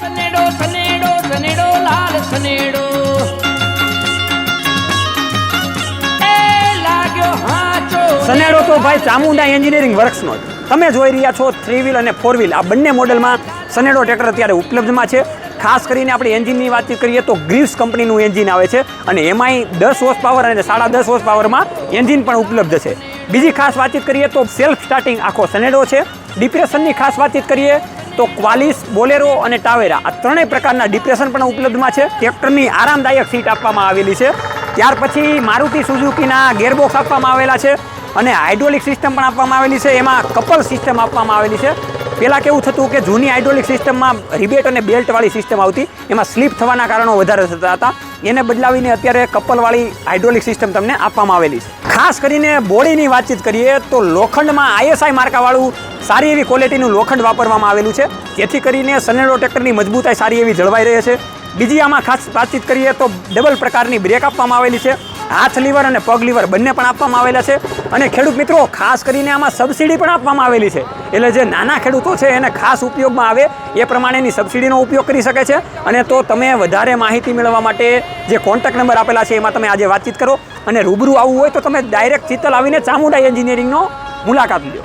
સનેડો સનેડો સનેડો લાલ સનેડો. સનેડો તો ભાઈ ચામુંડા એન્જિનિયરિંગ વર્ક્સનો જ. તમે જોઈ રહ્યા છો થ્રી વ્હીલ અને ફોર વ્હીલ. આ બંને મોડેલમાં સનેડો ટ્રેક્ટર અત્યારે ઉપલબ્ધમાં છે. ખાસ કરીને આપણે એન્જિનની વાત કરીએ તો ગ્રીવ્સ કંપનીનું એન્જિન આવે છે અને એમાંય દસ હોર્સ પાવર અને સાડા દસ હોર્સ પાવરમાં એન્જિન પણ ઉપલબ્ધ છે. બીજી ખાસ વાતચીત કરીએ તો સેલ્ફ સ્ટાર્ટિંગ આખો સનેડો છે. ડિપ્રેશનની ખાસ વાતચીત કરીએ તો ક્વાલિસ, બોલેરો અને ટાવેરા આ ત્રણેય પ્રકારના ડિપ્રેશન પણ ઉપલબ્ધમાં છે. ટ્રેક્ટરની આરામદાયક સીટ આપવામાં આવેલી છે. ત્યાર પછી મારુતિ સુઝુકીના ગેરબોક્સ આપવામાં આવેલા છે અને હાઇડ્રોલિક સિસ્ટમ પણ આપવામાં આવેલી છે. એમાં કપલ સિસ્ટમ આપવામાં આવેલી છે. પહેલાં કેવું થતું કે જૂની હાઇડ્રોલિક સિસ્ટમમાં રિબેટ અને બેલ્ટવાળી સિસ્ટમ આવતી, એમાં સ્લીપ થવાના કારણો વધારે થતા હતા. એને બદલાવીને અત્યારે કપલવાળી હાઇડ્રોલિક સિસ્ટમ તમને આપવામાં આવેલી છે. ખાસ કરીને બોડીની વાતચીત કરીએ તો લોખંડમાં આઈએસઆઈ માર્કાવાળું સારી એવી ક્વોલિટીનું લોખંડ વાપરવામાં આવેલું છે. જેથી કરીને સનેડો ટ્રેક્ટરની મજબૂતાઈ સારી એવી જળવાઈ રહે છે. બીજી આમાં ખાસ વાતચીત કરીએ તો ડબલ પ્રકારની બ્રેક આપવામાં આવેલી છે. હાથ લીવર અને પગ લીવર બંને પણ આપવામાં આવેલા છે. અને ખેડૂત મિત્રો, ખાસ કરીને આમાં સબસિડી પણ આપવામાં આવેલી છે. એટલે જે નાના ખેડૂતો છે, એને ખાસ ઉપયોગમાં આવે એ પ્રમાણેની સબસિડીનો ઉપયોગ કરી શકે છે. અને તો તમે વધારે માહિતી મેળવવા માટે જે કોન્ટેક્ટ નંબર આપેલા છે, એમાં તમે આજે વાતચીત કરો. અને રૂબરૂ આવવું હોય તો તમે ડાયરેક્ટ ચિત્તલ આવીને ચામુંડા એન્જિનિયરિંગનો મુલાકાત લ્યો.